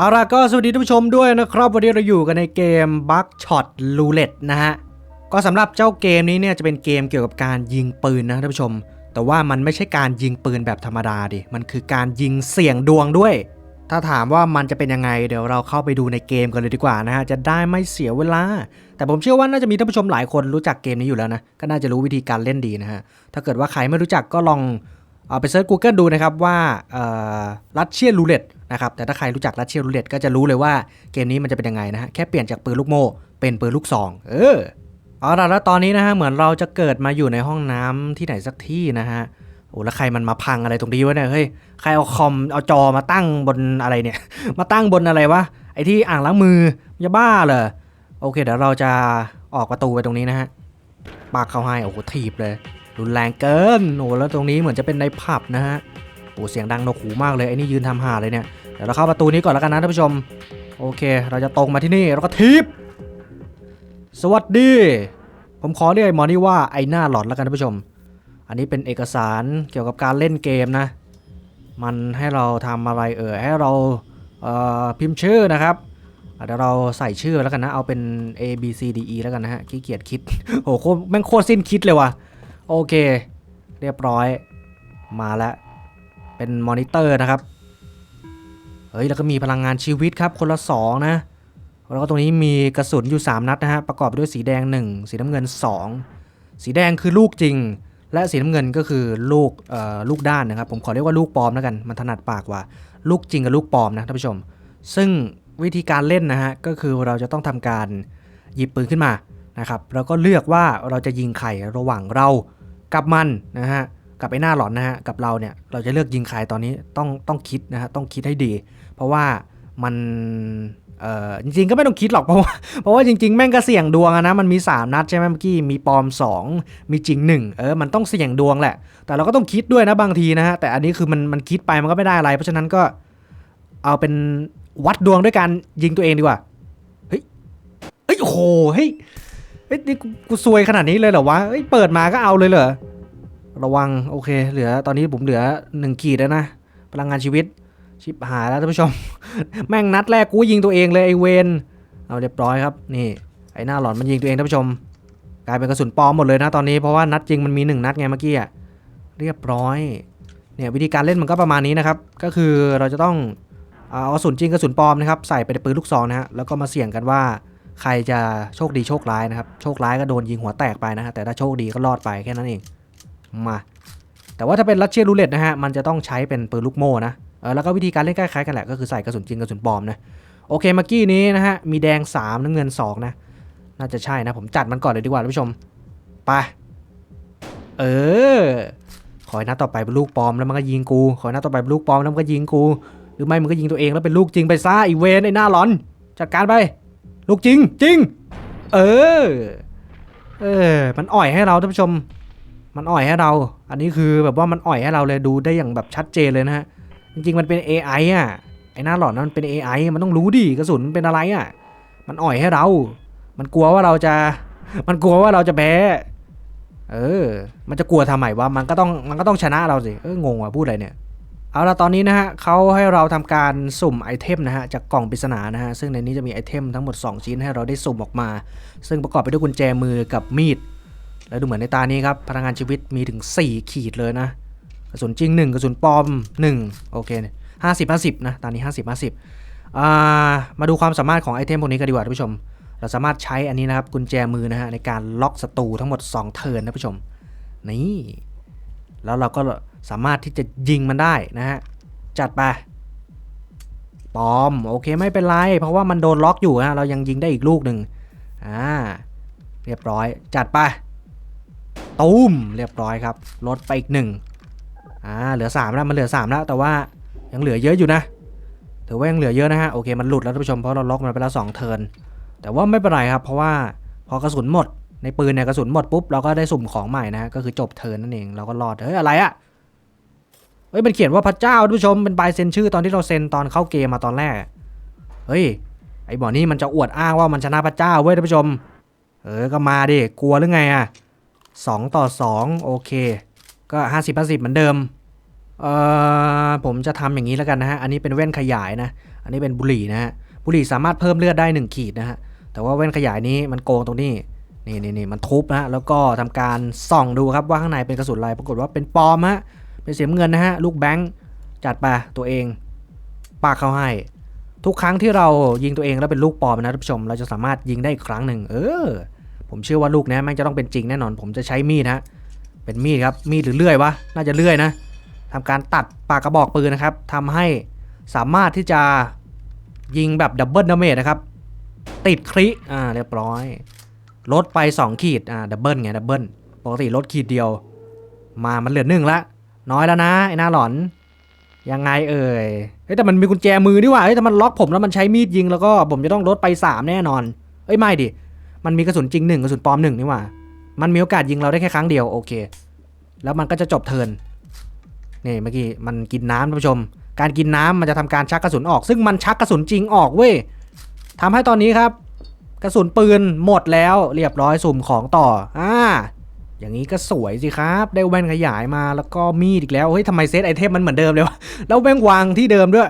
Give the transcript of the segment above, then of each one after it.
เอาล่ะก็สวัสดีท่านผู้ชมด้วยนะครับ วันนี้เราอยู่กันในเกม Bug Shot Roulette นะฮะ ก็สำหรับเจ้าเกมนี้เนี่ยจะเป็นเกมเกี่ยวกับการยิงปืนนะท่านผู้ชม แต่ว่ามันไม่ใช่การยิงปืนแบบธรรมดาดิ มันคือการยิงเสี่ยงดวงด้วย ถ้าถามว่ามันจะเป็นยังไง เดี๋ยวเราเข้าไปดูในเกมกันเลยดีกว่านะฮะ จะได้ไม่เสียเวลา แต่ผมเชื่อว่าน่าจะมีท่านผู้ชมหลายคนรู้จักเกมนี้อยู่แล้วนะ ก็น่าจะรู้วิธีการเล่นดีนะฮะ ถ้าเกิดว่าใครไม่รู้จักก็ลองเอาไปเซิร์ช Google ดูนะครับว่ารัสเชียรูเล็ต นะครับแต่ถ้าใครรู้จักรัสเชียรูเล็ตก็จะรู้เลยว่าเกมนี้มันจะเป็นยังไงนะฮะแค่เปลี่ยนจากปืนลูกโม่เป็นปืนลูกซอง เออเอาล่ะแล้วตอนนี้นะฮะเหมือนเราจะเกิดมาอยู่ในห้องน้ำที่ไหนสักที่นะฮะโอ้แล้วใครมันมาพังอะไรตรงนี้วะเนี่ยเฮ้ยใครเอาคอมเอาจอมาตั้งบนอะไรเนี่ย มาตั้งบนอะไรวะไอที่อ่างล้างมือจะบ้าเหรอโอเคเดี๋ยวเราจะออกประตูไปตรงนี้นะฮะปากเข้าให้โอ้โหถีบเลย รุนแรงเกินโอ้แล้วตรงนี้เหมือนจะเป็นในผับนะฮะโอ้เสียงดังนกหูมากเลยไอ้นี่ยืนทำหาเลยเนี่ย ดี๋ยวเราเข้าประตูนี้ก่อนแล้วกันนะท่านผู้ชม โอเค เราจะตรงมาที่นี่แล้วก็ทีบสวัสดี ผมขอเรียกไอ้หมอนี่ว่าไอ้หน้าหลอดแล้วกันท่านผู้ชม อันนี้เป็นเอกสารเกี่ยวกับการเล่นเกมนะ มันให้เราทำอะไรเออให้เราเออพิมพ์ชื่อนะครับเดี๋ยวเราใส่ชื่อแล้วกันนะ เอาเป็น A B C D E แล้วกันนะฮะขี้เกียจคิด โอ้โหโคแม่งโคตรสิ้นคิดเลยว่ะ โอเค เรียบร้อย มาแล้ว เป็นมอนิเตอร์นะครับ เฮ้ยแล้วก็มีพลังงานชีวิตครับคนละสองนะ แล้วก็ตรงนี้มีกระสุนอยู่ 3 นัดนะฮะประกอบด้วยสีแดง 1 สีน้ำเงิน 2 สีแดงคือลูกจริง และสีน้ำเงินก็คือลูกเอ่อลูกด้านนะครับ ผมขอเรียกว่าลูกปลอมแล้วกันมันถนัดปากว่า ลูกจริงกับลูกปลอมนะท่านผู้ชม ซึ่งวิธีการเล่นนะฮะก็คือเราจะต้องทำการหยิบปืนขึ้นมานะครับแล้วก็เลือกว่าเราจะยิงใครระหว่างเรากับมันนะฮะ กับไอ้หน้าหลอนนะฮะกับเราเนี่ยเราจะเลือกยิงใครตอนนี้ต้องต้องคิดนะฮะต้องคิดให้ดี เพราะว่ามันเออจริงๆก็ไม่ต้องคิดหรอกเพราะว่าเพราะว่าจริงๆ แม่งก็เสี่ยงดวงอะนะมันมี 3 นัดใช่ไหมเมื่อกี้มีปลอม 2 มีจริง 1 เออมันต้องเสี่ยงดวงแหละ แต่เราก็ต้องคิดด้วยนะบางทีนะฮะแต่อันนี้คือมันมันคิดไปมันก็ไม่ได้อะไร เพราะฉะนั้นก็เอาเป็นวัดดวงด้วยการยิงตัวเองดีกว่าเฮ้ยเฮ้ยโอ้โหเฮ้ยเฮ้ยนี่กูกูซวยขนาดนี้เลยเหรอวะเฮ้ยเปิดมาก็เอาเลยเหรอ ระวังโอเค เหลือตอนนี้ผมเหลือหนึ่งขีดแล้วนะ พลังงานชีวิต ชิบหายแล้วท่านผู้ชม แม่งนัดแรกกูยิงตัวเองเลยไอเวนเอาเรียบร้อยครับ นี่ ไอหน้าหลอนมันยิงตัวเองท่านผู้ชม กลายเป็นกระสุนปลอมหมดเลยนะตอนนี้เพราะว่านัดจริงมันมีหนึ่งนัดไงเมื่อกี้อะเรียบร้อยเนี่ยวิธีการเล่นมันก็ประมาณนี้นะครับ ก็คือเราจะต้องเอากระสุนจริงกระสุนปลอมนะครับใส่ไปในปืนลูกซองนะฮะแล้วก็มาเสี่ยงกันว่าใครจะโชคดีโชคร้ายนะครับ โชคร้ายก็โดนยิงหัวแตกไปนะฮะแต่ถ้าโชคดีก็รอดไปแค่นั้นเอง มา แต่ว่าถ้าเป็นรัสเชียรูเล็ตนะฮะ มันจะต้องใช้เป็นปืนลูกโม่นะเออแล้วก็วิธีการเล่นคล้ายๆกันแหละ ก็คือใส่กระสุนจริงกระสุนปลอมนะ โอเคมื่อกี้นี้นะฮะ มีแดง 3 น้ำเงิน 2 นะ น่าจะใช่นะ ผมจัดมันก่อนเลยดีกว่าท่านผู้ชม ไป เออ ขอให้นัดต่อไปเป็นลูกปลอมแล้วมันก็ยิงกู ขอให้นัดต่อไปเป็นลูกปลอมแล้วมันก็ยิงกู หรือไม่มันก็ยิงตัวเองแล้วเป็นลูกจริงไปซะอีเวนไอ้หน้าร้อน จัดการไป ลูกจริงจริง เออ เออ มันอ่อยให้เราท่านผู้ชม มันอ่อยให้เรา อันนี้คือแบบว่ามันอ่อยให้เราเลยดูได้อย่างแบบชัดเจนเลยนะฮะ จริงๆมันเป็น AI อะ ไอ้หน้าหลอนนั้นมันเป็น AI มันต้องรู้ดิกระสุนมันเป็นอะไรอะ มันอ่อยให้เรา มันกลัวว่าเราจะ มันกลัวว่าเราจะแพ้ เออ มันจะกลัวทำไมวะ มันก็ต้อง มันก็ต้องชนะเราสิ เอองงว่ะพูดอะไรเนี่ย เอาละตอนนี้นะฮะเขาให้เราทำการสุ่มไอเทมนะฮะจากกล่องปริศนานะฮะ ซึ่งในนี้จะมีไอเทมทั้งหมด 2 ชิ้นให้เราได้สุ่มออกมา ซึ่งประกอบไปด้วยกุญแจมือกับมีด แล้วดูเหมือนในตานี้ครับ พลังงานชีวิตมีถึง 4 ขีดเลยนะ กระสุนจริง 1 กระสุนปลอม 1 โอเคห้าสิบห้าสิบนะ ตอนนี้50 50อ่าสิบมาดูความสามารถของไอเทมพวกนี้กันดีกว่าท่านผู้ชม เราสามารถใช้อันนี้นะครับ กุญแจมือนะฮะ ในการล็อกศัตรูทั้งหมด 2 เทิร์นนะผู้ชม นี่ แล้วเราก็สามารถที่จะยิงมันได้นะฮะ จัดไปปลอม โอเคไม่เป็นไร เพราะว่ามันโดนล็อกอยู่นะเรายังยิงได้อีกลูกหนึ่งอ่าเรียบร้อยจัดไป ตูมเรียบร้อยครับลดไปอีกหนึ่งอ่าเหลือ3แล้วมันเหลือ3แล้วแต่ว่ายังเหลือเยอะอยู่นะถือว่ายังเหลือเยอะนะฮะโอเคมันหลุดแล้วท่านผู้ชมเพราะเราล็อกมันไปแล้ว2เทิร์นแต่ว่าไม่เป็นไรครับ เพราะว่าพอกระสุนหมด ในปืนเนี่ยกระสุนหมดปุ๊บเราก็ได้สุ่มของใหม่นะฮะก็คือจบเทิร์นนั่นเองเราก็รอดเฮ้ยอะไรอะเฮ้ยมันเขียนว่าพระเจ้าท่านผู้ชมเป็นใบเซ็นชื่อตอนที่เราเซ็นตอนเข้าเกมมาตอนแรกเฮ้ยไอ้บ่อนี่มันจะอวดอ้างว่ามันชนะพระเจ้าเว้ยท่านผู้ชม เออก็มาดิกลัวหรือไงอะ สองต่อสองโอเค ก็ห้าสิบห้าสิบเหมือนเดิม เอ่อ ผมจะทำอย่างนี้แล้วกันนะฮะ อันนี้เป็นแว่นขยายนะ อันนี้เป็นบุหรี่นะฮะ บุหรี่สามารถเพิ่มเลือดได้ 1 ขีดนะฮะ แต่ว่าแว่นขยายนี้มันโกงตรงนี้ นี่นี่นี่มันทุบนะฮะ แล้วก็ทำการส่องดูครับว่าข้างในเป็นกระสุนอะไร ปรากฏว่าเป็นปลอมฮะ เป็นเสียเงินนะฮะ ลูกแบงค์จัดไปตัวเองปากเขาให้ ทุกครั้งที่เรายิงตัวเองแล้วเป็นลูกปลอมนะท่านผู้ชม เราจะสามารถยิงได้อีกครั้งหนึ่ง เออ ผมเชื่อว่าลูกนี้แม่งจะต้องเป็นจริงแน่นอน ผมจะใช้มีดฮะเป็นมีดครับมีดหรือเลื่อยวะน่าจะเลื่อยนะทำการตัดปากกระบอกปืนนะครับทำให้สามารถที่จะยิงแบบดับเบิลดาเมจนะครับ ติดคริอ่าเรียบร้อย ลดไป 2 ขีดอ่าดับเบิลไงดับเบิลปกติลดขีดเดียว มามันเหลือหนึ่งละ น้อยแล้วนะไอ้หน้าหลอน ยังไงเอ่ยเฮ้ยแต่มันมีกุญแจมือดีว่าเฮ้ยแต่มันล็อกผมแล้วมันใช้มีดยิงแล้วก็ผมจะต้องลดไป 3 แน่นอนเอ้ยไม่ดิ มันมีกระสุนจริงหนึ่งกระสุนปลอมหนึ่งนี่หว่า มันมีโอกาสยิงเราได้แค่ครั้งเดียวโอเค แล้วมันก็จะจบเทินนี่เมื่อกี้มันกินน้ำท่านผู้ชม การกินน้ำมันจะทำการชักกระสุนออก ซึ่งมันชักกระสุนจริงออกเว้ยทำให้ตอนนี้ครับ กระสุนปืนหมดแล้วเรียบร้อยสุ่มของต่ออ่าอย่างนี้ก็สวยสิครับ ได้แว่นขยายมาแล้วก็มีดอีกแล้ว เฮ้ยทำไมเซตไอเทมมันเหมือนเดิมเลยวะ แล้วแว่งวางที่เดิมด้วย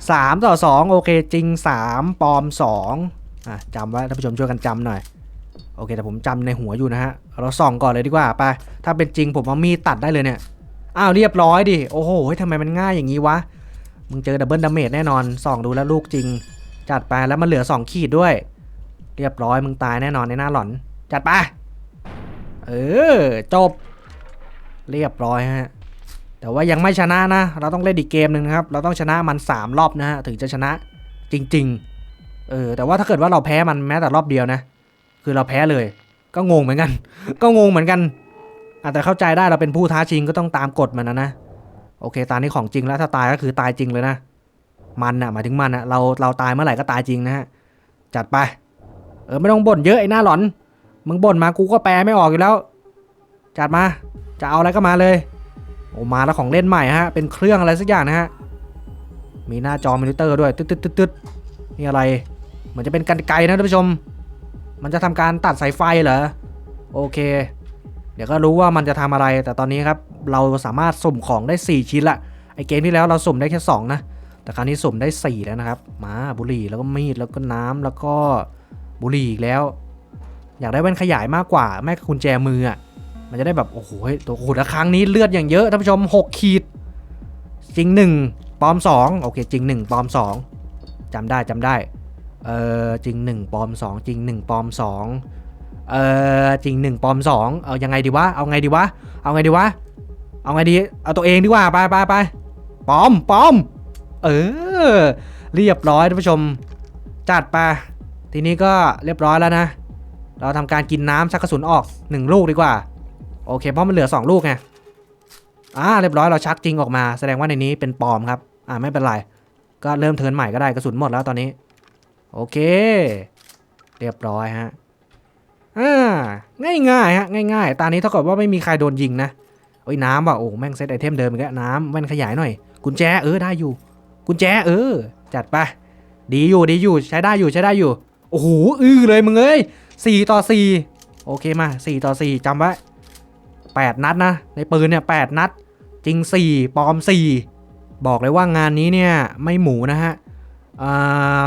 3 ต่อ 2 โอเคจริง 3 ปลอม 2 อะจำไว้ท่านผู้ชมช่วยกันจำหน่อยโอเคแต่ผมจำในหัวอยู่นะฮะเราส่องก่อนเลยดีกว่าไปถ้าเป็นจริงผมเอามีดตัดได้เลยเนี่ยอ้าวเรียบร้อยดิโอ้โหทำไมมันง่ายอย่างนี้วะมึงเจอดับเบิลดาเมจแน่นอนส่องดูแล้วลูกจริง จัดไปแล้วมันเหลือ 2 ขีดด้วย เรียบร้อยมึงตายแน่นอนในหน้าหลอน จัดไปเออจบ เรียบร้อยฮะแต่ว่ายังไม่ชนะนะ เราต้องเล่นอีกเกมหนึ่งนะครับ เราต้องชนะมัน 3 รอบนะฮะถึงจะชนะจริง ๆ เออแต่ว่าถ้าเกิดว่าเราแพ้มันแม้แต่รอบเดียวนะ คือเราแพ้เลย ก็งงเหมือนกัน ก็งงเหมือนกันอาจจะเข้าใจได้เราเป็นผู้ท้าชิงก็ต้องตามกฎมันนะนะโอเค ตานี้ของจริงแล้วถ้าตายก็คือตายจริงเลยนะ มันอะหมายถึงมันอะเราเราตายเมื่อไหร่ก็ตายจริงนะฮะจัดไป เออไม่ต้องบ่นเยอะไอ้หน้าหลอน มึงบ่นมากูก็แปลไม่ออกอยู่แล้ว จัดมาจะเอาอะไรก็มาเลยโอ้มาแล้วของเล่นใหม่ฮะ เป็นเครื่องอะไรสักอย่างนะฮะมีหน้าจอมอนิเตอร์ด้วยตึ๊ดตึ๊ดตึ๊ดตึ๊ดนี่อะไร เหมือนจะเป็นกันไกรนะท่านผู้ชม มันจะทำการตัดสายไฟเหรอ โอเค เดี๋ยวก็รู้ว่ามันจะทำอะไร แต่ตอนนี้ครับ เราสามารถสุ่มของได้ 4 ชิ้นละ ไอเกมที่แล้วเราสุ่มได้แค่2นะ แต่ครั้งนี้สุ่มได้ 4 แล้วนะครับ มาบุหรี่แล้วก็มีดแล้วก็น้ำแล้วก็บุหรี่อีกแล้ว อยากได้แว่นขยายมากกว่า แม่กุญแจมืออะ มันจะได้แบบโอ้โหตัวโหแล้วครั้งนี้เลือดอย่างเยอะท่านผู้ชม 6 ขีด จริง 1ปลอม 2 โอเค จริง 1ปลอม 2จำได้จำได้ เออจริง1ปลอม2 จริง1ปลอม2เออจริง1ปลอม2เอายังไงดีวะเอาไงดีวะเอาไงดีวะเอาไงดีเอาตัวเองดีกว่าไปไปไปปลอมปลอม เออเรียบร้อยท่านผู้ชมจัดไปทีนี้ก็เรียบร้อยแล้วนะ เราทำการกินน้ำชักกระสุนออก 1 ลูกดีกว่า โอเคเพราะมันเหลือ 2 ลูกไงอ่าเรียบร้อยเราชักจริงออกมา แสดงว่าในนี้เป็นปลอมครับ อ่าไม่เป็นไร ก็เริ่มเทินใหม่ก็ได้กระสุนหมดแล้วตอนนี้ โอเค เรียบร้อยฮะอ่าง่ายๆฮะง่ายๆตอนนี้เท่ากับว่าไม่มีใครโดนยิงนะโอ้ยน้ำว่ะโอ้แม่งเซตไอเทมเดิมอีกแล้วน้ำแว่นขยายหน่อยกุญแจเออได้อยู่ กุญแจเออ จัดไปดีอยู่ดีอยู่ใช้ได้อยู่ใช้ได้อยู่โอ้โหอื้อเลยมึงเอ้ยสี่ต่อสี่โอเคมาสี่ต่อสี่จำไว้แปดนัดนะ ในปืนเนี่ยแปดนัด จริงสี่ปลอมสี่บอกเลยว่างานนี้เนี่ยไม่หมูนะฮะ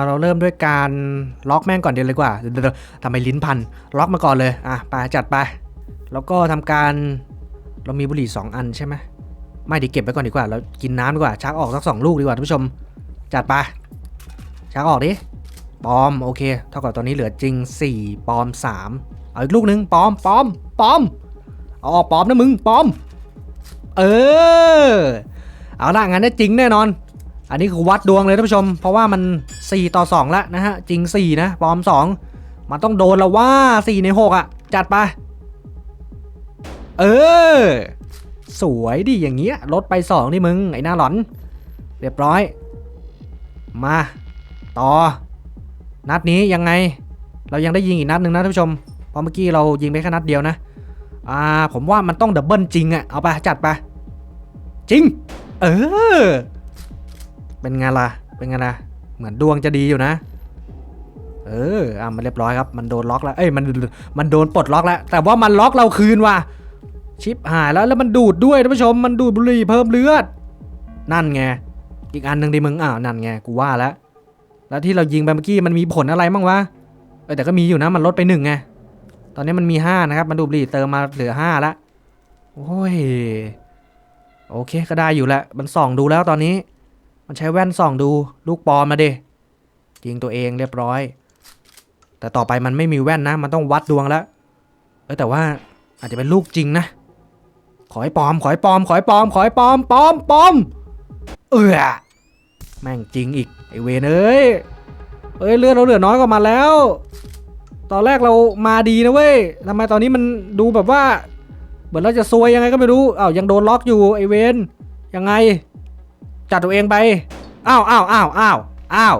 เราเริ่มด้วยการล็อกแม่งก่อนเดียวเลยกว่าเดี๋ยวทำไมลิ้นพัน ล็อกมาก่อนเลย อะไปจัดไป แล้วก็ทำการเรามีบุหรี่ 2 อันใช่ไหมไม่ดีเก็บไว้ก่อนดีกว่า เรากินน้ำดีกว่าชักออกสักสองลูกดีกว่าท่านผู้ชม จัดไปชักออกดิ ปอม โอเค เท่ากับตอนนี้เหลือจริง 4 ปอม 3 เอาอีกลูกหนึ่งปอม ปอม ปอม เอาออกปอมนะมึง ปอม เออ เอาละงั้นได้จริงแน่นอน อันนี้คือวัดดวงเลยท่านผู้ชม เพราะว่ามัน 4 ต่อ 2 แล้วนะฮะ จริง 4 นะปลอม 2 มันต้องโดนแล้วว่า 4 ใน 6 อะ จัดไป เออ สวยดิอย่างเงี้ยลดไป 2 นี่มึง ไอ้หน้าหลอน เรียบร้อย มา ต่อ นัดนี้ยังไง เรายังได้ยิงอีกนัดหนึ่งนะท่านผู้ชม เพราะเมื่อกี้เรายิงไปแค่นัดเดียวนะ อ่า ผมว่ามันต้องดับเบิลจริงอะเอาไปจัดไป จริง เออ เป็นไงล่ะ เป็นไงล่ะ เหมือนดวงจะดีอยู่นะ เออ อะ มันเรียบร้อยครับ มันโดนล็อกแล้ว เอ้ย มัน มันโดนปลดล็อกแล้ว แต่ว่ามันล็อกเราคืนว่ะ ชิปหายแล้ว แล้วมันดูดด้วยท่านผู้ชม มันดูดบุหรี่เพิ่มเลือด นั่นไง อีกอันหนึ่งดิมึง อ้าว นั่นไง กูว่าแล้ว แล้วที่เรายิงไปเมื่อกี้มันมีผลอะไรบ้างวะ เออแต่ก็มีอยู่นะ มันลดไปหนึ่งไง ตอนนี้มันมีห้านะครับ มันดูดบุหรี่เติมมาเหลือห้าละโอ้ย โอเค ก็ได้อยู่แล้ว มันส่องดูแล้วตอนนี้ มันใช้แว่นส่องดูลูกปลอมมาดิยิงตัวเองเรียบร้อย แต่ต่อไปมันไม่มีแว่นนะ มันต้องวัดดวงแล้วเออแต่ว่าอาจจะเป็นลูกจริงนะ ขอให้ปลอม ขอให้ปลอม ขอให้ปลอม ขอให้ปลอมปลอมปลอม เออแม่งจริงอีกไอเวนเอ้ยเอ้ยเลือดเราเหลือน้อยกว่ามันแล้ว ตอนแรกเรามาดีนะเว้ยทำไมตอนนี้มันดูแบบว่า เหมือนเราจะซวยยังไงก็ไม่รู้อ้าวยังโดนล็อกอยู่ไอเวนยังไง จัดตัวเองไป อ้าวอ้าวอ้าวอ้าวอ้าว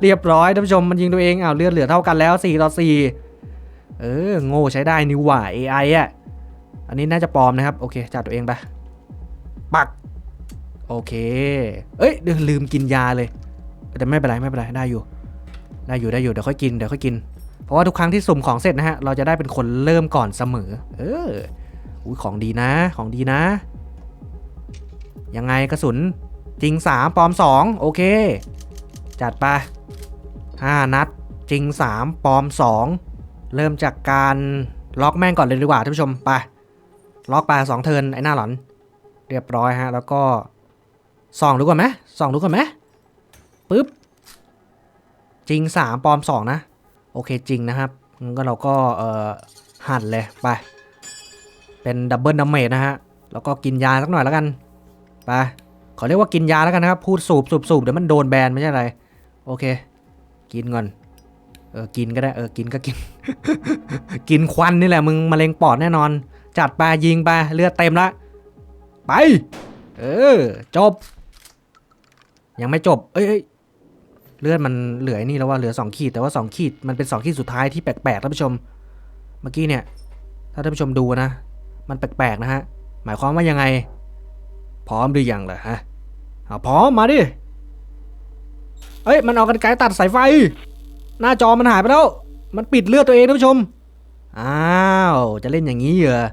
เรียบร้อยท่านผู้ชมมันยิงตัวเอง อ้าวเลือดเหลือเท่ากันแล้ว4ต่อ4เออ โง่ใช้ได้นี่หว่า AI อะ อันนี้น่าจะปลอมนะครับ โอเค จัดตัวเองไป ปัก โอเค เอ้ยเดี๋ยวลืมกินยาเลย แต่ไม่เป็นไรไม่เป็นไรได้อยู่ ได้อยู่ได้อยู่เดี๋ยวค่อยกินเดี๋ยวค่อยกิน เพราะว่าทุกครั้งที่สุ่มของเสร็จนะฮะ เราจะได้เป็นคนเริ่มก่อนเสมอ เอออุ้ยของดีนะ ของดีนะ ยังไงกระสุนจริง 3 ปลอม 2 โอเค จัดไป 5 นัด จริง 3 ปลอม 2 เริ่มจากการล็อกแม่งก่อนเลยดีกว่าท่านผู้ชมไป ล็อกไปสองเทิร์นไอ้หน้าหลอน เรียบร้อยฮะ แล้วก็ส่องดูก่อนไหมส่องดูก่อนไหมปึ๊บ จริง 3 ปลอม 2 นะ โอเคจริงนะครับงั้นก็เราก็เอ่อหั่นเลยไป เป็นดับเบิลดัมเมจนะฮะ แล้วก็กินยาสักหน่อยแล้วกัน ไปขอเรียกว่ากินยาแล้วกันนะครับ พูดสูบสูบสูบเดี๋ยวมันโดนแบนไม่ใช่อะไร โอเค กินก่อน เออ กินก็ได้ เออ กินก็กิน กินควันนี่แหละ มึงมะเร็งปอดแน่นอน จัดไปยิงไปเลือดเต็มละ ไป เออ จบ ยังไม่จบ เอ้ยเลือดมันเหลือนี่แล้วว่าเหลือสองขีด แต่ว่าสองขีดมันเป็นสองขีดสุดท้ายที่แปลกๆท่านผู้ชม เมื่อกี้เนี่ย ถ้าท่านผู้ชมดูนะ มันแปลกๆนะฮะ หมายความว่ายังไง พร้อมหรือยังล่ะฮะเอาพร้อมมาดิ เอ้ยมันเอากันไกลตัดสายไฟ หน้าจอมันหายไปแล้ว มันปิดเลือดตัวเองท่านผู้ชม อ้าว จะเล่นอย่างนี้เหรอ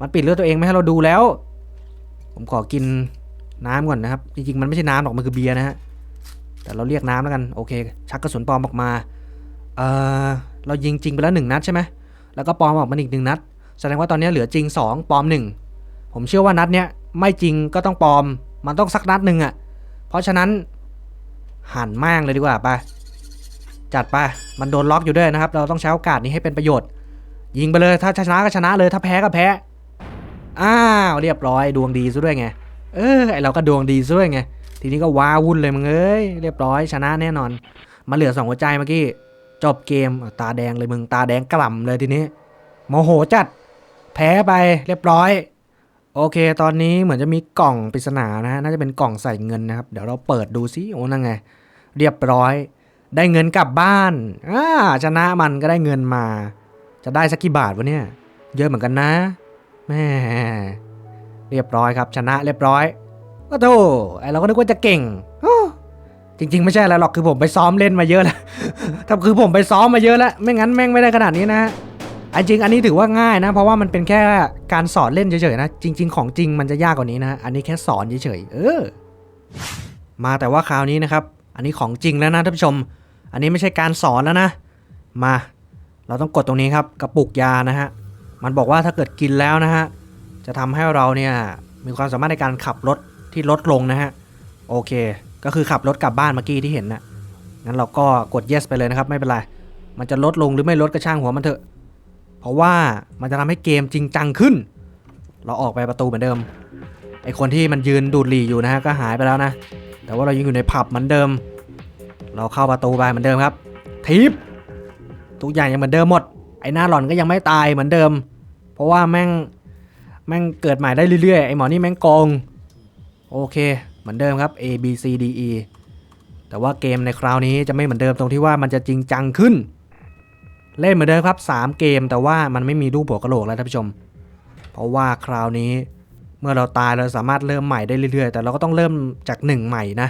มันปิดเลือดตัวเองไม่ให้เราดูแล้ว ผมขอกินน้ำก่อนนะครับ จริงๆมันไม่ใช่น้ำหรอกมันคือเบียร์นะฮะ แต่เราเรียกน้ำแล้วกัน โอเค ชักกระสุนปลอมออกมา เออเรายิงจริงไปแล้วหนึ่งนัดใช่ไหมแล้วก็ปลอมออกมาอีกหนึ่งนัด แสดงว่าตอนนี้เหลือจริง 2ปลอม 1 ผมเชื่อว่านัดเนี้ย ไม่จริงก็ต้องปลอม มันต้องสักนัดหนึ่งอะ่ะ เพราะฉะนั้นหันม่งเลยดีกว่าไปจัดไป มันโดนล็อกอยู่ด้วยนะครับ เราต้องใช้โอกาสนี้ให้เป็นประโยชน์ ยิงไปเลย ถ้าชนะก็ชนะเลย ถ้าแพ้ก็แพ้ อ้าว เรียบร้อย ดวงดีซะด้วยไง เออ ไอเราก็ดวงดีซะด้วยไง ทีนี้ก็ว้าวุ่นเลยมึงเอ้ย เรียบร้อย ชนะแน่นอน มาเหลือสองหัวใจเมื่อกี้ จบเกม ตาแดงเลยมึง ตาแดงกล่ำเลยทีนี้ โมโหจัด แพ้ไป เรียบร้อย โอเค ตอนนี้เหมือนจะมีกล่องปริศนานะฮะ น่าจะเป็นกล่องใส่เงินนะครับ เดี๋ยวเราเปิดดูซิโอ้นั่นไง เรียบร้อย ได้เงินกลับบ้านอ่าชนะมันก็ได้เงินมา จะได้สักกี่บาทวะเนี่ย เยอะเหมือนกันนะแม่เรียบร้อยครับ ชนะเรียบร้อยก็โธ่ไอเราก็นึกว่าจะเก่งจริง ๆ ไม่ใช่อะไรหรอกคือผมไปซ้อมเล่นมาเยอะแล้วถ้าคือผมไปซ้อมมาเยอะแล้ว ไม่งั้นแม่งไม่ได้ขนาดนี้นะ อันจริงอันนี้ถือว่าง่ายนะ เพราะว่ามันเป็นแค่การสอนเล่นเฉยๆนะ จริง ๆ ของจริงมันจะยากกว่านี้นะ อันนี้แค่สอนเฉยๆเออ มาแต่ว่าคราวนี้นะครับ อันนี้ของจริงแล้วนะท่านผู้ชม อันนี้ไม่ใช่การสอนแล้วนะ มา เราต้องกดตรงนี้ครับกระปุกยานะฮะ มันบอกว่าถ้าเกิดกินแล้วนะฮะ จะทำให้เราเนี่ยมีความสามารถในการขับรถที่ลดลงนะฮะ โอเค ก็คือขับรถกลับบ้านเมื่อกี้ที่เห็นนะงั้นเราก็กด yes ไปเลยนะครับ ไม่เป็นไร มันจะลดลงหรือไม่ลดก็ช่างหัวมันเถอะ เพราะว่ามันจะทำให้เกมจริงจังขึ้น เราออกไปประตูเหมือนเดิม ไอคนที่มันยืนดูดหลีอยู่นะฮะก็หายไปแล้วนะ แต่ว่าเรายังอยู่ในผับเหมือนเดิม เราเข้าประตูไปเหมือนเดิมครับทิปทุกอย่างยังเหมือนเดิมหมด ไอหน้าหลอนก็ยังไม่ตายเหมือนเดิม เพราะว่าแม่งแม่งเกิดใหม่ได้เรื่อยๆ ไอหมอนี่แม่งโกงโอเค เหมือนเดิมครับ A B C D E แต่ว่าเกมในคราวนี้จะไม่เหมือนเดิมตรงที่ว่ามันจะจริงจังขึ้น เล่นเหมือนเดิมครับ 3 เกมแต่ว่ามันไม่มีรูปหัวกะโหลกแล้วท่านผู้ชม เพราะว่าคราวนี้เมื่อเราตายเราสามารถเริ่มใหม่ได้เรื่อยๆ แต่เราก็ต้องเริ่มจากหนึ่งใหม่นะ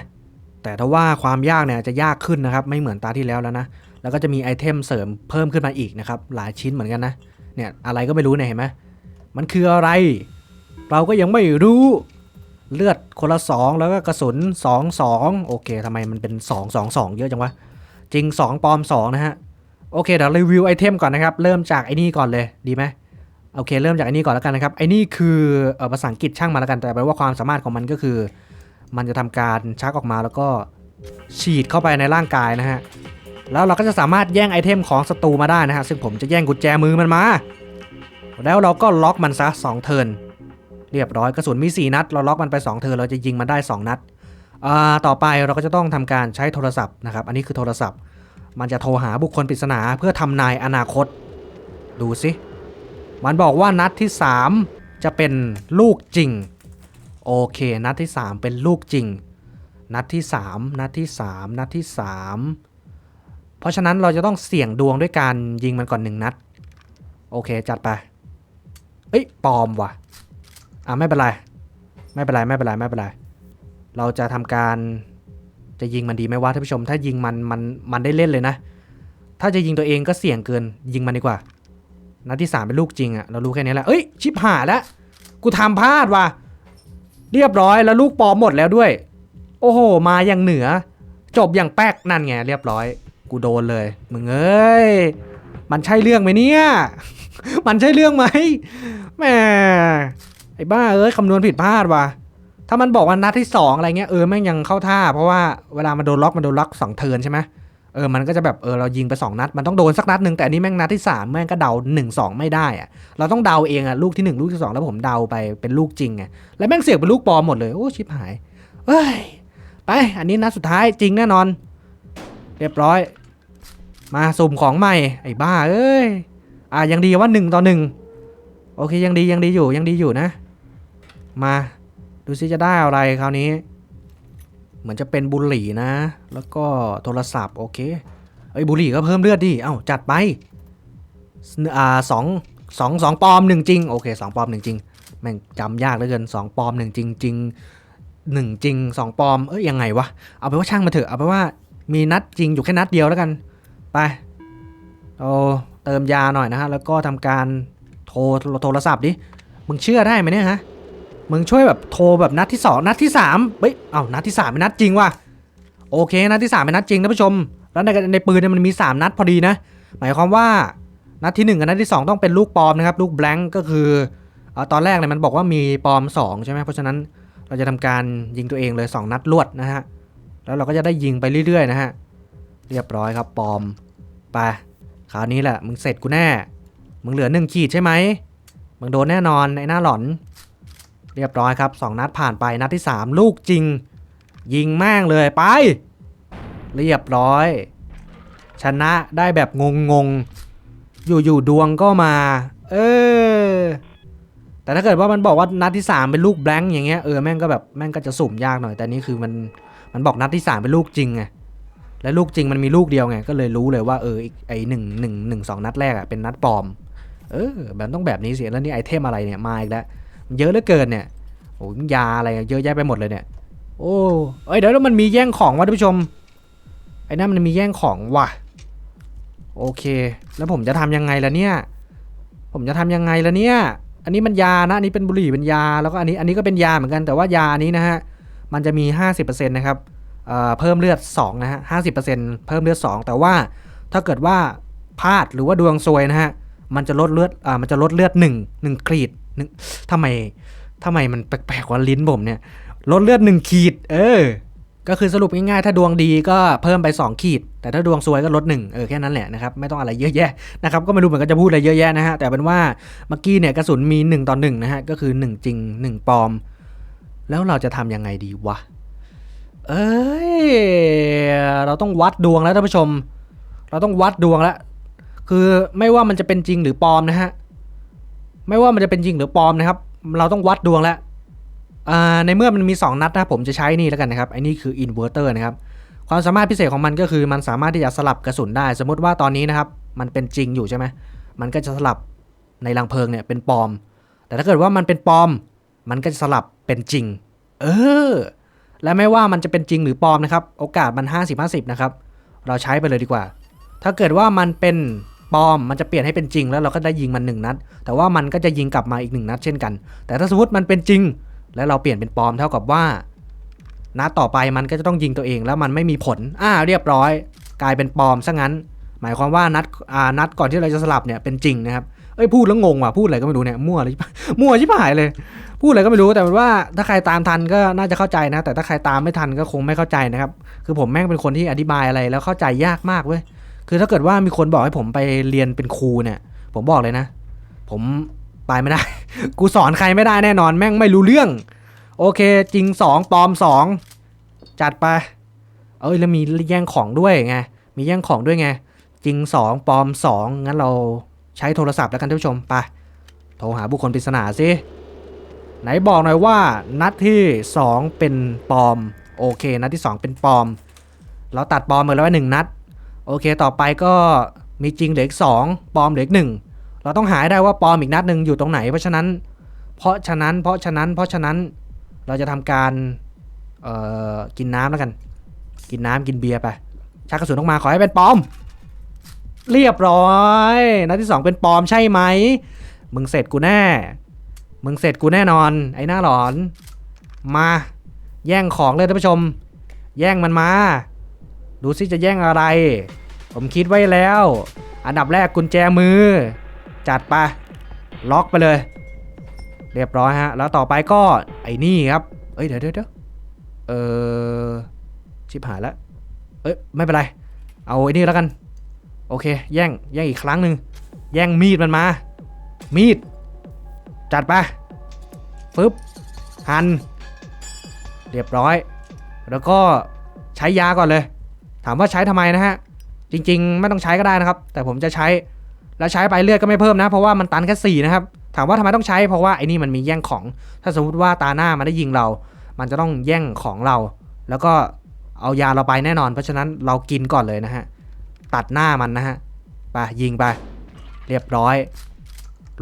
แต่ถ้าว่าความยากเนี่ยจะยากขึ้นนะครับ ไม่เหมือนตาที่แล้วแล้วนะ แล้วก็จะมีไอเทมเสริมเพิ่มขึ้นมาอีกนะครับ หลายชิ้นเหมือนกันนะ เนี่ยอะไรก็ไม่รู้เนี่ยเห็นไหมมันคืออะไร เราก็ยังไม่รู้เลือดคนละสองแล้วก็กระสุนสองสองโอเคทำไมมันเป็นสองสองสองเยอะจังวะ จริง 2 ปลอม 2 นะฮะ โอเคเดี๋ยวรีวิวไอเทมก่อนนะครับ เริ่มจากไอ้นี่ก่อนเลยดีไหมโอเค เริ่มจากไอ้นี่ก่อนแล้วกันนะครับไอ้นี่คือภาษาอังกฤษช่างมาแล้วกันแต่แปลว่าความสามารถของมันก็คือ มันจะทำการชักออกมาแล้วก็ฉีดเข้าไปในร่างกายนะฮะแล้วเราก็จะสามารถแย่งไอเทมของศัตรูมาได้นะฮะซึ่งผมจะแย่งกุญแจมือมันมา แล้วเราก็ล็อกมันซะ2เทิร์นเรียบร้อยกระสุนมี 4 นัด เราล็อกมันไป 2 เทิร์นเราจะยิงมันได้ 2 นัดอ่าต่อไปเราก็จะต้องทำการใช้โทรศัพท์นะครับอันนี้คือโทรศัพท์ มันจะโทรหาบุคคลปริศนาเพื่อทำนายอนาคต ดูสิ มันบอกว่านัดที่ 3 จะเป็นลูกจริง โอเค นัดที่ 3 เป็นลูกจริง นัดที่ 3 นัดที่ 3 นัดที่ 3 เพราะฉะนั้นเราจะต้องเสี่ยงดวงด้วยการยิงมันก่อนหนึ่งนัด โอเค จัดไป เอ้ยปลอมว่ะ อะไม่เป็นไร ไม่เป็นไร ไม่เป็นไร ไม่เป็นไร เราจะทำการ จะยิงมันดีไหมวะท่านผู้ชม ถ้ายิงมันมันมันได้เล่นเลยนะ ถ้าจะยิงตัวเองก็เสี่ยงเกิน ยิงมันดีกว่า นัดที่สามเป็นลูกจริงอะเรารู้แค่นี้แหละเอ้ยชิบหายแล้วกูทำพลาดว่ะเรียบร้อยแล้วลูกปอมหมดแล้วด้วย โอ้โห มาอย่างเหนือ จบอย่างแป๊กนั่นไงเรียบร้อย กูโดนเลยมึงเอ้ยมันใช่เรื่องไหมเนี่ย มันใช่เรื่องไหมแหมไอ้บ้าเอ้ยคำนวณผิดพลาดว่ะ ถ้ามันบอกว่านัดที่สองอะไรเงี้ยเออแม่งยังเข้าท่า เพราะว่าเวลามันโดนล็อกมันโดนล็อกสองเทินใช่ไหมเออมันก็จะแบบเออเรายิงไปสองนัด มันต้องโดนสักนัดหนึ่งแต่อันนี้แม่งนัดที่สามแม่งก็เดาหนึ่งสองไม่ได้อะเราต้องเดาเองอะลูกที่หนึ่งลูกที่สองแล้วผมเดาไปเป็นลูกจริงไงแล้วแม่งเสียงเป็นลูกปลอมหมดเลย โอ้ชิบหายเอ้ยไปอันนี้นัดสุดท้ายจริงแน่นอน เรียบร้อย มาสุ่มของใหม่ไอ้บ้าเอ้ยอะยังดีว่าหนึ่งต่อหนึ่งโอเคยังดียังดีอยู่ยังดีอยู่นะ มา ดูซิจะได้อะไรคราวนี้ เหมือนจะเป็นบุหรี่นะ แล้วก็โทรศัพท์โอเคเอ้ยบุหรี่ก็เพิ่มเลือดดิ เอ้าจัดไปอ่าสองสองสองปลอมหนึ่งจริงโอเคสองปลอมหนึ่งจริงแม่งจำยากเหลือเกินสองปลอมหนึ่งจริงจริงหนึ่งจริงสองปลอมเอ้ยยังไงวะเอาไปว่าช่างมาเถอะเอาไปว่ามีนัดจริงอยู่แค่นัดเดียวแล้วกันไปเอาเติมยาหน่อยนะฮะแล้วก็ทำการโทรโทรศัพท์ดิมึงเชื่อได้ไหมเนี่ยฮะ มึงช่วยแบบโทรแบบนัดที่สองนัดที่สามเฮ้ยเอ้านัดที่สามเป็นนัดจริงว่ะโอเคนัดที่สามเป็นนัดจริงท่านผู้ชม แล้วในในปืนเนี่ยมันมีสามนัดพอดีนะ หมายความว่านัดที่หนึ่งกับนัดที่สองต้องเป็นลูกปลอมนะครับ ลูกแบงก์ก็คืออตอนแรกเนี่ยมันบอกว่ามีปลอมสองใช่ไหมเพราะฉะนั้นเราจะทำการยิงตัวเองเลยสองนัดรวดนะฮะแล้วเราก็จะได้ยิงไปเรื่อยๆนะฮะเรียบร้อยครับปลอมไปคราวนี้แหละมึงเสร็จกูแน่ มึงเหลือหนึ่งขีดใช่ไหมมึงโดนแน่นอนไอ้หน้าหลอน เรียบร้อยครับสองนัดผ่านไปนัดที่สามลูกจริง ยิงแม่งเลยไป เรียบร้อย ชนะได้แบบงงงๆอยู่ๆดวงก็มา เออ แต่ถ้าเกิดว่ามันบอกว่านัดที่สามเป็นลูกแบงค์อย่างเงี้ยเออแม่งก็แบบแม่งก็จะสุ่มยากหน่อยแต่นี่คือมันมันบอกนัดที่สามเป็นลูกจริงไงและลูกจริงมันมีลูกเดียวไงก็เลยรู้เลยว่าเอออีกไอหนึ่งหนึ่งหนึ่งสองนัดแรกอะเป็นนัดปลอม เออแบบต้องแบบนี้สิแล้วนี่ไอเทมอะไรเนี่ยมาอีกแล้ว เยอะเหลือเกินเนี่ยโอ้ยยาอะไรเยอะแยะไปหมดเลยเนี่ย โอ้เอ้ยเดี๋ยวแล้วมันมีแย่งของวะท่านผู้ชมไอ้นั่นมันมีแย่งของว่ะโอเค แล้วผมจะทำยังไงล่ะเนี่ย ผมจะทำยังไงล่ะเนี่ย อันนี้มันยานะ อันนี้เป็นบุหรี่เป็นยา แล้วก็อันนี้ อันนี้ก็เป็นยาเหมือนกัน แต่ว่ายานี้นะฮะ มันจะมี 50%นะครับเอ่อเพิ่มเลือด2นะฮะ50%เพิ่มเลือด 2 แต่ว่าถ้าเกิดว่าพลาดหรือว่าดวงซวยนะฮะ มันจะลดเลือด อ่า มันจะลดเลือด1 1ขีด นึ่งทำไมทำไมมันแปลกๆว่าลิ้นผมเนี่ยลดเลือด1ขีด เออ ก็คือสรุปง่ายๆ ถ้าดวงดีก็เพิ่มไป 2 ขีด แต่ถ้าดวงซวยก็ลด1เออแค่นั้นแหละนะครับ ไม่ต้องอะไรเยอะแยะนะครับ ก็ไม่รู้เหมือนกันจะพูดอะไรเยอะแยะนะฮะ แต่เป็นว่าเมื่อกี้เนี่ยกระสุนมี 1ต่อ1นะฮะ ก็คือ 1 จริง 1ปลอม แล้วเราจะทำยังไงดีวะ เอ้ย เราต้องวัดดวงแล้วท่านผู้ชม เราต้องวัดดวงแล้ว คือไม่ว่ามันจะเป็นจริงหรือปลอมนะฮะ ไม่ว่ามันจะเป็นจริงหรือปลอมนะครับ เราต้องวัดดวงแล้วในเมื่อมันมี 2 นัดนะผมจะใช้นี่แล้วกันนะครับไอ้นี่คืออินเวอร์เตอร์นะครับความสามารถพิเศษของมันก็คือมันสามารถที่จะสลับกระสุนได้ สมมติว่าตอนนี้นะครับมันเป็นจริงอยู่ใช่ไหมมันก็จะสลับในรังเพลิงเนี่ยเป็นปลอม แต่ถ้าเกิดว่ามันเป็นปลอม มันก็จะสลับเป็นจริง เออ และไม่ว่ามันจะเป็นจริงหรือปลอมนะครับ โอกาสมัน 50-50 นะครับ เราใช้ไปเลยดีกว่า ถ้าเกิดว่ามันเป็น ปลอมมันจะเปลี่ยนให้เป็นจริงแล้วเราก็ได้ยิงมันหนึ่งนัด แต่ว่ามันก็จะยิงกลับมาอีกหนึ่งนัดเช่นกัน แต่ถ้าสมมติมันเป็นจริง แล้วเราเปลี่ยนเป็นปลอมเท่ากับว่านัดต่อไปมันก็จะต้องยิงตัวเองแล้วมันไม่มีผลอ่าเรียบร้อย กลายเป็นปลอมซะงั้น หมายความว่านัดอ่านัดก่อนที่เราจะสลับเนี่ยเป็นจริงนะครับเอ้ยพูดแล้วงงว่ะพูดอะไรก็ไม่รู้เนี่ยมั่วเลยมั่วชิบหายเลย พูดอะไรก็ไม่รู้แต่ว่าถ้าใครตามทันก็น่าจะเข้าใจนะ แต่ถ้าใครตามไม่ทันก็คงไม่เข้าใจนะครับ คือผมแม่งเป็นคนที่อธิบายอะไรแล้วเข้าใจยากมากเว้ย คือถ้าเกิดว่ามีคนบอกให้ผมไปเรียนเป็นครูเนี่ย ผมบอกเลยนะ ผมไปไม่ได้ กูสอนใครไม่ได้แน่นอน แม่งไม่รู้เรื่อง โอเค จริงสองปลอมสองจัดไป เอ้ยแล้วมีแย่งของด้วยไง มีแย่งของด้วยไง จริงสองปลอมสองงั้นเราใช้โทรศัพท์แล้วกันท่านผู้ชมไปโทรหาบุคคลปริศนาสิไหนบอกหน่อยว่านัดที่สองเป็นปลอม โอเค นัดที่สองเป็นปลอม เราตัดปลอมไปแล้วว่าหนึ่งนัด โอเค ต่อไปก็มีจริงเหลืออีกสองปลอมเหลืออีกหนึ่งเราต้องหาได้ว่าปลอมอีกนัดหนึ่งอยู่ตรงไหน เพราะฉะนั้น เพราะฉะนั้น เพราะฉะนั้น เพราะฉะนั้นเราจะทำการเอ่อกินน้ำแล้วกัน กินน้ำกินเบียร์ไปชักกระสุนออกมาขอให้เป็นปลอม เรียบร้อยนัดที่สองเป็นปลอมใช่ไหมมึงเสร็จกูแน่ มึงเสร็จกูแน่นอน ไอ้หน้าหลอน มาแย่งของเลยท่านผู้ชม แย่งมันมา ดูสิจะแย่งอะไร ผมคิดไว้แล้ว อันดับแรกกุญแจมือ จัดไป ล็อกไปเลย เรียบร้อยฮะ แล้วต่อไปก็ไอ้นี่ครับ เอ้ยเดี๋ยวเดี๋ยวเดี๋ยวเออชิบหายแล้ว เอ้ยไม่เป็นไร เอาไอ้นี่แล้วกัน โอเค แย่งแย่งอีกครั้งหนึ่งแย่งมีดมันมา มีด จัดไปปึ๊บหัน เรียบร้อย แล้วก็ใช้ยาก่อนเลย ถามว่าใช้ทำไมนะฮะ จริง ๆ ไม่ต้องใช้ก็ได้นะครับ แต่ผมจะใช้แล้วใช้ไปเลือดก็ไม่เพิ่มนะ เพราะว่ามันตันแค่สี่นะครับถามว่าทำไมต้องใช้เพราะว่าไอ้นี่มันมีแย่งของ ถ้าสมมติว่าตาหน้ามันได้ยิงเรา มันจะต้องแย่งของเรา แล้วก็เอายาเราไปแน่นอน เพราะฉะนั้นเรากินก่อนเลยนะฮะตัดหน้ามันนะฮะไปยิงไป เรียบร้อย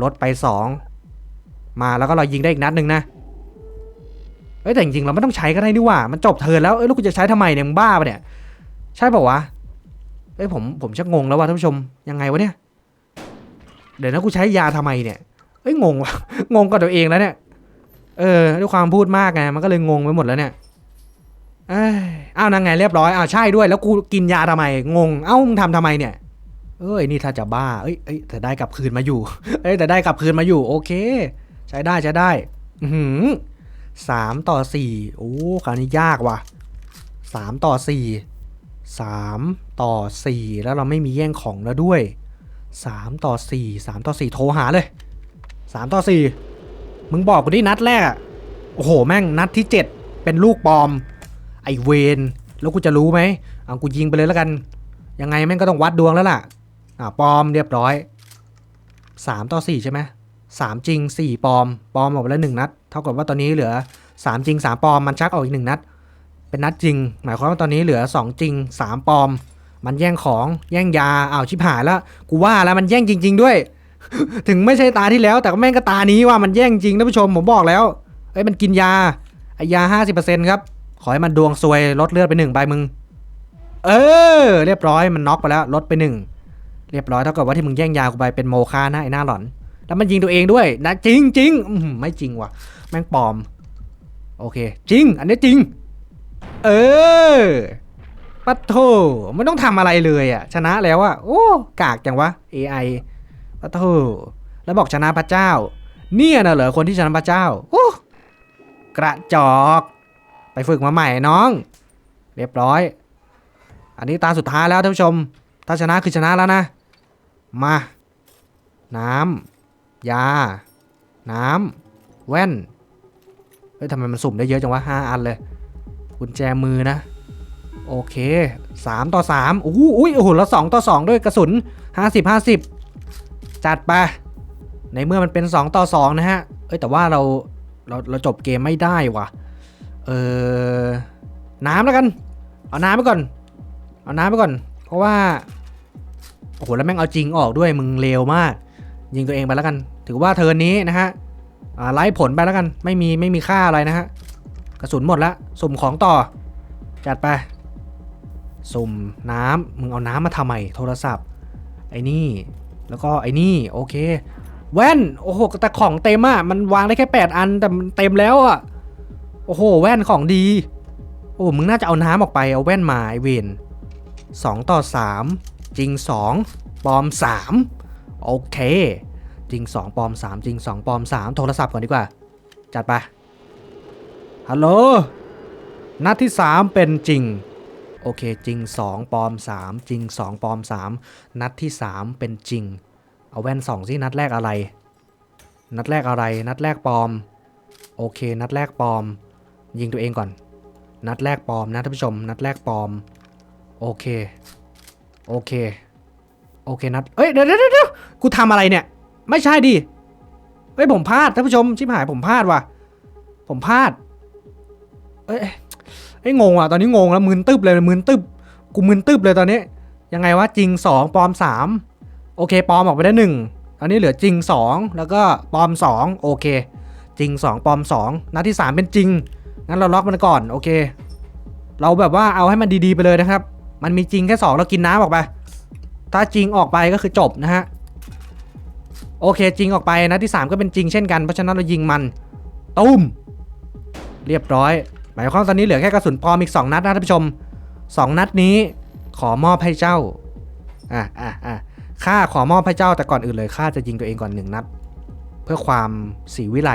ลดไปสองมาแล้วก็เรายิงได้อีกนัดหนึ่งนะเอ้แต่จริงๆเราไม่ต้องใช้ก็ได้นี่ว่า มันจบเทินแล้วเอ้ยล้วกูจะใช้ทำไมเนี่ยมึงบ้าปะเนี่ย ใช่ป่าวะ เอ้ยผมผมชักงงแล้วว่ะท่านผู้ชมยังไงวะเนี่ย เดี๋ยวนะกูใช้ยาทำไมเนี่ยเอ้ยงงวะงงกับตัวเองแล้วเนี่ย เออด้วยความพูดมากไงมันก็เลยงงไปหมดแล้วเนี่ยเอ้ยอ้าวนั่งไงเรียบร้อยอ้าวใช่ด้วยแล้วกูกินยาทำไม งง เอ้ามึงทำทำไมเนี่ย เอ้ยนี่ถ้าจะบ้า เอ้ยเอ้ยแต่ได้กลับคืนมาอยู่ เอ้ยแต่ได้กลับคืนมาอยู่ โอเค ใช้ได้ใช้ได้ อือหือสามต่อสี่โอ้คราวนี้ยากว่ะสามต่อสี่ สามต่อสี่แล้วเราไม่มีแย่งของแล้วด้วยสามต่อสี่สามต่อสี่โทรหาเลยสามต่อสี่มึงบอกกูดินัดแรกอะโอ้โห แม่งนัดที่เจ็ดเป็นลูกปลอม ไอเวนแล้วกูจะรู้ไหมเอากูยิงไปเลยแล้วกัน ยังไงแม่งก็ต้องวัดดวงแล้วล่ะอ่าปลอมเรียบร้อยสามต่อสี่ใช่ไหมสามจริงสี่ปลอมปลอมออกไปแล้วหนึ่งนัด เท่ากับว่าตอนนี้เหลือสามจริงสามปลอมมันชักออกอีกหนึ่งนัด เป็นนัดจริง หมายความว่าตอนนี้เหลือสองจริงสามปลอม มันแย่งของแย่งยาอ้าวชิบหายแล้ว กูว่าแล้วมันแย่งจริง ๆ ด้วย ถึงไม่ใช่ตาที่แล้ว แต่ก็แม่งก็ตานี้ว่ามันแย่งจริงท่านผู้ชมผมบอกแล้วเอ้ยมันกินยาไอยาห้าสิบเปอร์เซ็นต์ครับขอให้มันดวงซวยลดเลือดไปหนึ่งใบมึง เออ เรียบร้อยมันน็อกไปแล้วลดไปหนึ่งเรียบร้อยเท่ากับว่าที่มึงแย่งยากูไปเป็นโมฆะนะไอ้หน้าหลอน แล้วมันยิงตัวเองด้วยนะจริงจริงไม่จริงว่ะ แม่งปลอม โอเค จริง อันนี้จริง เออ ปัดโถไม่ต้องทำอะไรเลยอะชนะแล้วอะโอ้ กากจังวะ AI ปัดโถแล้วบอกชนะพระเจ้า เนี่ยนะเหรอคนที่ชนะพระเจ้า โอ้ กระจอก ไปฝึกมาใหม่น้อง เรียบร้อย อันนี้ตาสุดท้ายแล้วท่านผู้ชม ถ้าชนะคือชนะแล้วนะ มา น้ำยา น้ำแว่น เฮ้ยทำไมมันสุ่มได้เยอะจังวะห้าอันเลย กุญแจมือนะ โอเคสามต่อสามอู้หูอุ้ยโอ้โหแล้วสองต่อสองด้วยกระสุนห้าสิบห้าสิบจัดไป ในเมื่อมันเป็นสองต่อสองนะฮะ เอ้ยแต่ว่าเราเราเราจบเกมไม่ได้ว่ะ เออน้ำแล้วกัน เอาน้ำไปก่อน เอาน้ำไปก่อน เพราะว่า โอ้โห แล้วแม่งเอาจริงออกด้วยมึงเลวมาก ยิงตัวเองไปแล้วกัน ถือว่าเทิร์นนี้นะฮะไล่ผลไปแล้วกัน ไม่มีไม่มีค่าอะไรนะฮะ กระสุนหมดละสุ่มของต่อ จัดไป สุ่มน้ำมึงเอาน้ำมาทำไมโทรศัพท์ ไอ้นี่ แล้วก็ไอ้นี่ โอเค แว่น โอ้โหแต่ของเต็มอะมันวางได้แค่ 8 อันแต่มันเต็มแล้วอะโอ้โห แว่นของดี โอ้มึงน่าจะเอาน้ำออกไปเอาแว่นมาไอเวนสองต่อสามจริงสองปลอมสามโอเค จริงสองปลอมสามจริงสองปลอมสามโทรศัพท์ก่อนดีกว่า จัดไป ฮัลโหล นัดที่สามเป็นจริง โอเคจริงสองปลอมสามจริงสองปลอมสามนัดที่สามเป็นจริง เอาแว่นสองสินัดแรกอะไร นัดแรกอะไร นัดแรกปลอม โอเค นัดแรกปลอม ยิงตัวเองก่อน นัดแรกปลอมนะท่านผู้ชม นัดแรกปลอม โอเค โอเค โอเคนัด เอ้ยเดี๋ยวเดี๋ยวเดี๋ยวกูทำอะไรเนี่ย ไม่ใช่ดิเฮ้ยผมพลาดท่านผู้ชมชิบหายผมพลาดว่ะ ผมพลาด เอ้ยไอ้ยงงอะตอนนี้งงแล้วมึนตึบเลยมึนตึบกูมึนตึบเลยตอนนี้ ยังไงวะจริงสองปลอมสามโอเคปลอมออกไปได้หนึ่งอันนี้เหลือจริงสองแล้วก็ปลอมสองโอเค จริงสองปลอมสองนัดที่สามเป็นจริง งั้นเราล็อกมันก่อนโอเค เราแบบว่าเอาให้มันดีๆไปเลยนะครับ มันมีจริงแค่สองเรากินน้ำออกไป ถ้าจริงออกไปก็คือจบนะฮะโอเคจริงออกไปนัดที่ 3 ก็เป็นจริงเช่นกันเพราะฉะนั้นเรายิงมันตุ้มเรียบร้อย หมายความตอนนี้เหลือแค่กระสุนปลอมอีก 2 นัดนะท่านผู้ชม 2 นัดนี้ขอมอบให้เจ้าอะอะอะข้าขอมอบให้เจ้าแต่ก่อนอื่นเลยข้าจะยิงตัวเองก่อนหนึ่งนัด เพื่อความสีวิไล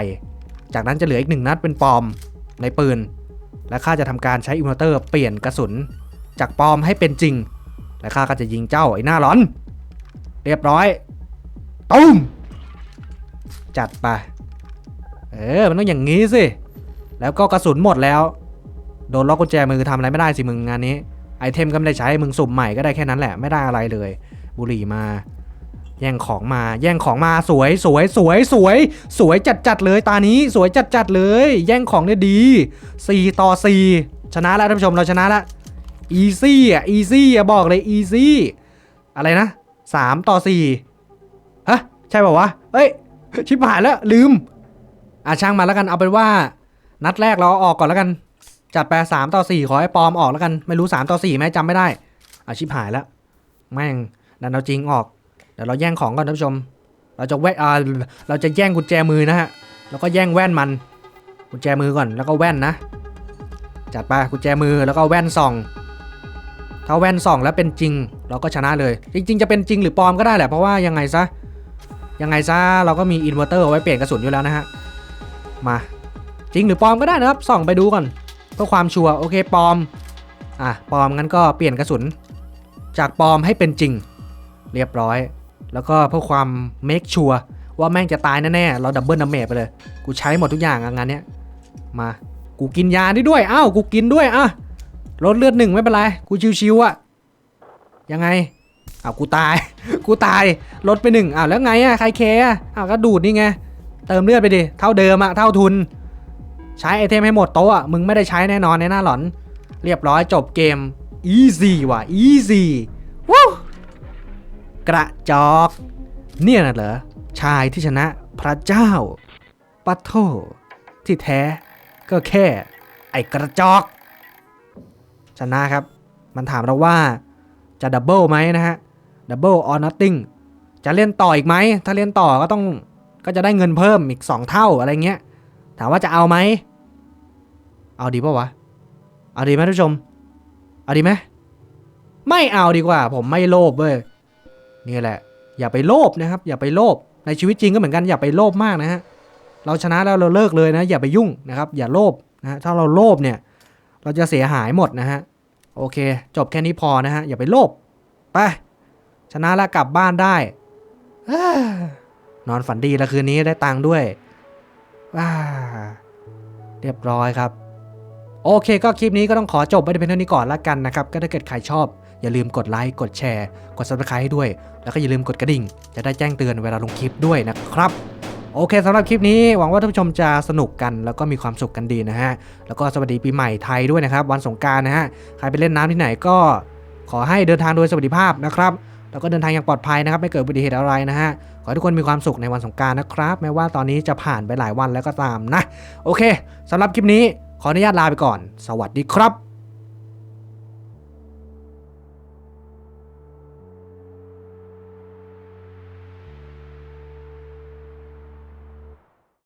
จากนั้นจะเหลืออีกหนึ่งนัดเป็นปลอมในปืน และข้าจะทำการใช้อิมเมอร์เตอร์เปลี่ยนกระสุน จากปลอมให้เป็นจริง และข้าก็จะยิงเจ้าไอ้หน้าร้อน เรียบร้อยตุ้มจัดไปเออมันต้องอย่างงี้สิ แล้วก็กระสุนหมดแล้ว โดนล็อกกุญแจมือทำอะไรไม่ได้สิมึงงานนี้ ไอเทมก็ไม่ได้ใช้มึงสุ่มใหม่ก็ได้แค่นั้นแหละไม่ได้อะไรเลย บุหรี่มา แย่งของมา แย่งของมาสวยสวยสวยสวย สวยจัดจัดๆเลยตานี้สวยจัดจัดๆเลย แย่งของเนี่ยดี4ต่อ4ชนะแล้วท่านผู้ชมเราชนะแล้วอีซี่อะอีซี่อะบอกเลยอีซี่อะไรนะ3ต่อ4ฮะ ใช่ป่าวะ เอ้ย ชิบหายแล้ว ลืม อะช่างมาแล้วกันเอาเป็นว่า นัดแรกเราออกก่อนแล้วกัน จัดไปสามต่อสี่ขอให้ปลอมออกแล้วกัน ไม่รู้สามต่อสี่ไหมจำไม่ได้อะชิบหายแล้ว แม่งดันเอาจริงออก เดี๋ยวเราแย่งของก่อนท่านผู้ชม เราจะแว่เราจะแย่งกุญแจมือนะฮะ แล้วก็แย่งแว่นมัน กุญแจมือก่อน แล้วก็แว่นนะ จัดไปกุญแจมือแล้วก็แว่นส่อง ถ้าแว่นส่องแล้วเป็นจริง เราก็ชนะเลย จริง ๆ จะเป็นจริงหรือปลอมก็ได้แหละ เพราะว่ายังไงซะ ยังไงซะเราก็มีอินเวอร์เตอร์เอาไว้เปลี่ยนกระสุนอยู่แล้วนะฮะ มา จริงหรือปลอมก็ได้นะครับส่องไปดูก่อนเพื่อความชัวร์โอเคปลอมอะปลอมงั้นก็เปลี่ยนกระสุน จากปลอมให้เป็นจริง เรียบร้อย แล้วก็เพื่อความเมคชัวร์ว่าแม่งจะตายแน่ๆเราดับเบิลดาเมจไปเลย กูใช้หมดทุกอย่างงานเนี้ยมากูกินยาได้ด้วยอ้าวกูกินด้วยอะลดเลือดหนึ่งไม่เป็นไรกูชิวๆอะยังไงอ้าวกูตาย กูตายลดไปหนึ่งอ้าวแล้วไงอะใครแคร์อะอ้าวก็ดูดนี่ไงเติมเลือดไปดิเท่าเดิมอะเท่าทุน ใช้ไอเทมให้หมดโต๊ะอะมึงไม่ได้ใช้แน่นอนในหน้าหลอน เรียบร้อยจบเกม easy ว่ะ easy วู้กระจอก เนี่ยน่ะเหรอ ชายที่ชนะพระเจ้า ปัทโทที่แท้ก็แค่ ไอกระจอก ชนะครับ มันถามเราว่าจะดับเบิลไหมนะฮะ ดับเบิล or nothing จะเล่นต่ออีกไหม ถ้าเล่นต่อก็ต้องก็จะได้เงินเพิ่มอีก 2 เท่าอะไรเงี้ย ถามว่าจะเอาไหม เอาดีป่าวะ เอาดีไหมท่านผู้ชม เอาดีไหม ไม่เอาดีกว่า ผมไม่โลภเว้ย นี่แหละ อย่าไปโลภนะครับ อย่าไปโลภ ในชีวิตจริงก็เหมือนกัน อย่าไปโลภมากนะฮะ เราชนะแล้วเราเลิกเลยนะ อย่าไปยุ่งนะครับ อย่าโลภนะ ถ้าเราโลภเนี่ย เราจะเสียหายหมดนะฮะ โอเค จบแค่นี้พอนะฮะ อย่าไปโลภ ไป ชนะแล้วกลับบ้านได้ นอนฝันดีแล้วคืนนี้ได้ตังค์ด้วย ว้าเรียบร้อยครับ โอเคก็คลิปนี้ก็ต้องขอจบไปเพียงเท่านี้ก่อนละกันนะครับ ก็ถ้าเกิดใครชอบ อย่าลืมกดไลค์กดแชร์ กด subscribe ให้ด้วย แล้วก็อย่าลืมกดกระดิ่ง จะได้แจ้งเตือนเวลาลงคลิปด้วยนะครับโอเคสำหรับคลิปนี้หวังว่าท่านผู้ชมจะสนุกกันแล้วก็มีความสุขกันดีนะฮะ แล้วก็สวัสดีปีใหม่ไทยด้วยนะครับ วันสงกรารนะฮะ ใครไปเล่นน้ำที่ไหนก็ขอให้เดินทางโดยสวัสดิภาพนะครับ แล้วก็เดินทางอย่างปลอดภัยนะครับ ไม่เกิดอุบัติเหตุอะไรนะฮะ ขอให้ทุกคนมีความสุขในวันสงการนะครับ แม้ว่าตอนนี้จะผ่านไปหลายวันแล้วก็ตามนะ โอเคสำหรับคลิปนี้ขออนุญาตลาไปก่อน สวัสดีครับ